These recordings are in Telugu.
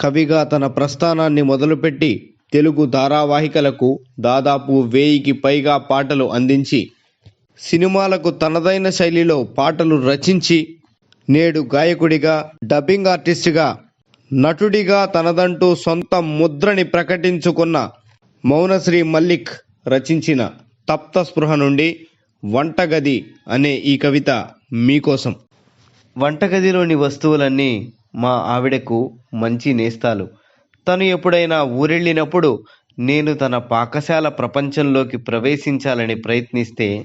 కవిగా తన ప్రస్థానాన్ని మొదలుపెట్టి తెలుగు ధారావాహికలకు దాదాపు వేయికి పైగా పాటలు అందించి సినిమాలకు తనదైన శైలిలో పాటలు రచించి నేడు గాయకుడిగా డబ్బింగ్ ఆర్టిస్టుగా నటుడిగా తనదంటూ సొంత ముద్రని ప్రకటించుకున్న మౌనశ్రీ మల్లిక్ రచించిన తప్త స్పృహ నుండి వంటగది అనే ఈ కవిత మీకోసం. వంటగదిలోని వస్తువులన్నీ మా ఆవిడకు మంచి నేస్తాలు. తను ఎప్పుడైనా ఊరెళ్ళినప్పుడు నేను తన పాకశాల ప్రపంచంలోకి ప్రవేశించాలని ప్రయత్నిస్తే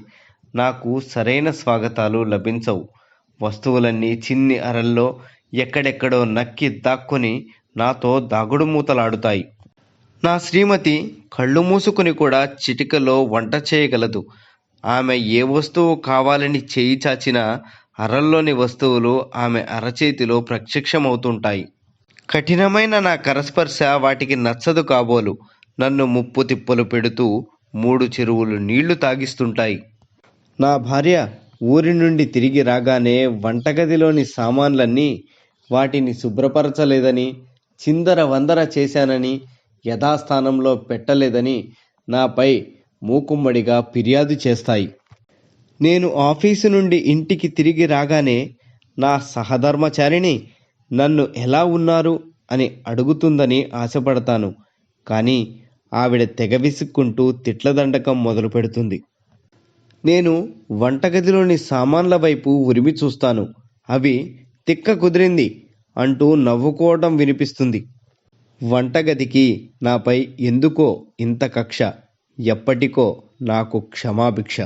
నాకు సరైన స్వాగతాలు లభించవు. వస్తువులన్నీ చిన్ని అరల్లో ఎక్కడెక్కడో నక్కి దాక్కుని నాతో దాగుడు మూతలాడుతాయి. నా శ్రీమతి కళ్ళు మూసుకుని కూడా చిటికలో వంట చేయగలదు. ఆమె ఏ వస్తువు కావాలని చేయి చాచినా అరల్లోని వస్తువులు ఆమె అరచేతిలో ప్రత్యక్షమవుతుంటాయి. కఠినమైన నా కరస్పర్శ వాటికి నచ్చదు కాబోలు. నన్ను ముప్పు తిప్పలు పెడుతూ మూడు చెరువులు నీళ్ళు తాగిస్తుంటాయి. నా భార్య ఊరి నుండి తిరిగి రాగానే వంటగదిలోని సామాన్లన్నీ వాటిని శుభ్రపరచలేదని చిందర వందర చేశానని యథాస్థానంలో పెట్టలేదని నాపై మూకుమ్మడిగా ఫిర్యాదు చేస్తాయి. నేను ఆఫీసు నుండి ఇంటికి తిరిగి రాగానే నా సహధర్మచారిణి నన్ను ఎలా ఉన్నారు అని అడుగుతుందని ఆశపడతాను. కానీ ఆవిడ తెగ విసుక్కుంటూ తిట్ల దండకం మొదలు పెడుతుంది. నేను వంటగదిలోని సామాన్ల వైపు ఉరిమి చూస్తాను. అవి తిక్క కుదిరింది అంటూ నవ్వుకోవటం వినిపిస్తుంది. వంటగదికి నాపై ఎందుకో ఇంత కక్ష ఎప్పటికో నాకు క్షమాభిక్ష.